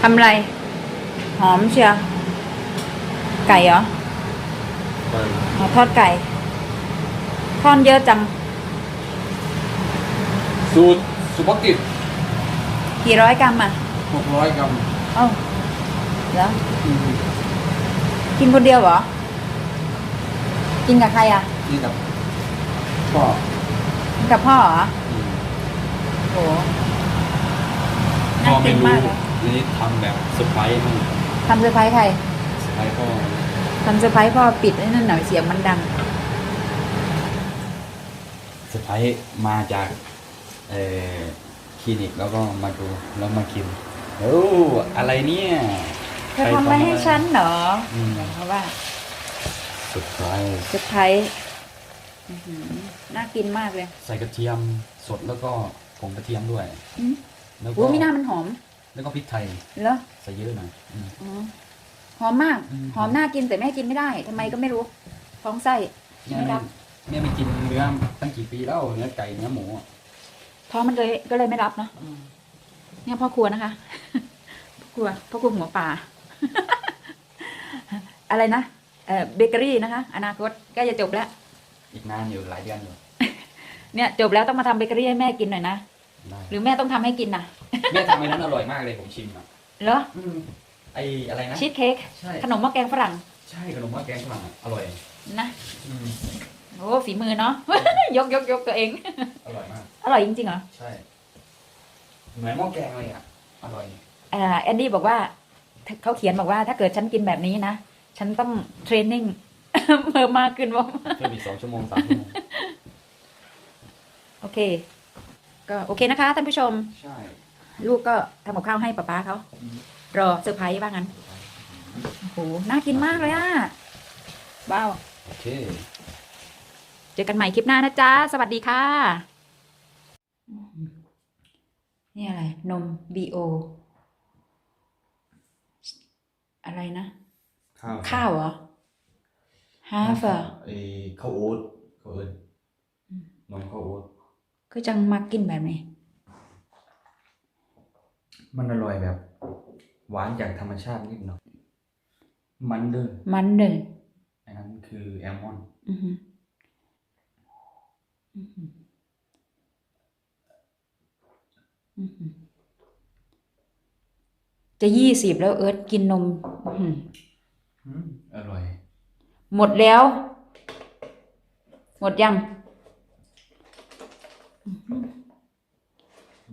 ทำอะไร หอมเชียวไก่เหรอเปิดอ๋อทอดไก่ทอดเยอะจัง สูตรสุภกิจกี่ร้อยกรัมอะ600กรัมเอ้าแล้วกินคนเดียวเหรอ กินกับใครอะนี่กับพ่อกินกับพ่อเหรออืมโหพ่น่าอกิไม่นรู้มากเลย นี่ทำแบบเซอร์ไพรส์มั่งทำเซอร์ไพรส์ใครเซอร์ไพรส์พ่อทำเซอร์ไพรส์พ่อปิดไอ้นั่นหน่อยเสียงมันดัง เซอร์ไพรส์มาจากเอ่อคลินิกแล้วก็มาดูแล้วมากินโอ้อะไรเนี่ยเธอทำอะไรให้ฉันเหรออืมเพราะว่าเซอร์ไพรส์เซอร์ไพรส์อื้อหือน่ากินมากเลยใส่กระเทียมสดแล้วก็ผงกระเทียมด้วย อืมแล้วก็ โอ้มีหน้ามันหอม แล้วก็พริกไทยเหรอใส่เยอะหน่อยอืมอ๋อหอมมาก อืม หอมน่ากินแต่แม่กินไม่ได้ทำไมก็ไม่รู้ท้องไส้ แม่ไม่ไม่รับ แม่ไม่กินเนื้อตั้งกี่ปีแล้วเนื้อไก่เนื้อหมูอะท้องมันเลยก็เลยไม่รับเนาะเนี่ยพ่อครัวนะคะ พ่อครัวพ่อครัวหัวป่า อะไรนะเอ่อเบเกอรี่นะคะ อนาคตใกล้จะจบแล้ว อีกนานอยู่หลายเดือนอยู่เนี่ยจบแล้วต้องมาทำเบเกอรี่ให้แม่กินหน่อยนะได้หรือแม่ต้องทำให้กินน่ะ แม่ทำไอ้นั้นอร่อยมากเลยผมชิมอะเหรอไออะไรนะชีสเค้กใช่ขนมหม้อแกงฝรั่งใช่ขนมหม้อแกงฝรั่งอะอร่อยนะอืมโอ้ฝีมือเนาะ ยกยกยกตัวเอง อร่อยมาก อร่อยจริงๆเหรอใช่เหมือนหม้อแกงเลยอะอร่อยอ่าแอนดี้บอกว่าเขาเขียนบอกว่าถ้าเกิดฉันกินแบบนี้นะ ฉันต้องเทรนนิ่ง เพิ่มมากขึ้นว่าเพิ่มอีกสองชั่วโมงสามชั่วโมงโอเค ก็โอเคนะคะท่านผู้ชม ใช่ ลูกก็ทำกับข้าวให้ป๊าป๊าเขาอืมรอเซอร์ไพรส์บ้างงั้นโอ้โหน่ากินมากเลยอะว้าวโอเค เจอกันใหม่คลิปหน้านะจ๊ะ สวัสดีค่ะ นี่อะไร นม BO อะไรนะ ข้าวข้าวเหรอฮาฟเหรอไอข้าวโอ๊ตข้าวเอิญนมข้าวโอ๊ตคือจังมักกินแบบนี้ มันอร่อยแบบ หวานจากธรรมชาตินิดหน่อยมันเดินมันเดินอันนั้นคือแอลมอนด์อือหืออือหืออือหือจะยี่สิบแล้วเอิร์ธกินนมอื้อหืออืมอร่อย หมดแล้ว หมดยัง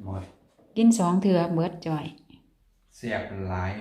หมด กินสองเถื่อเบิดจ่อย เสียบหลาย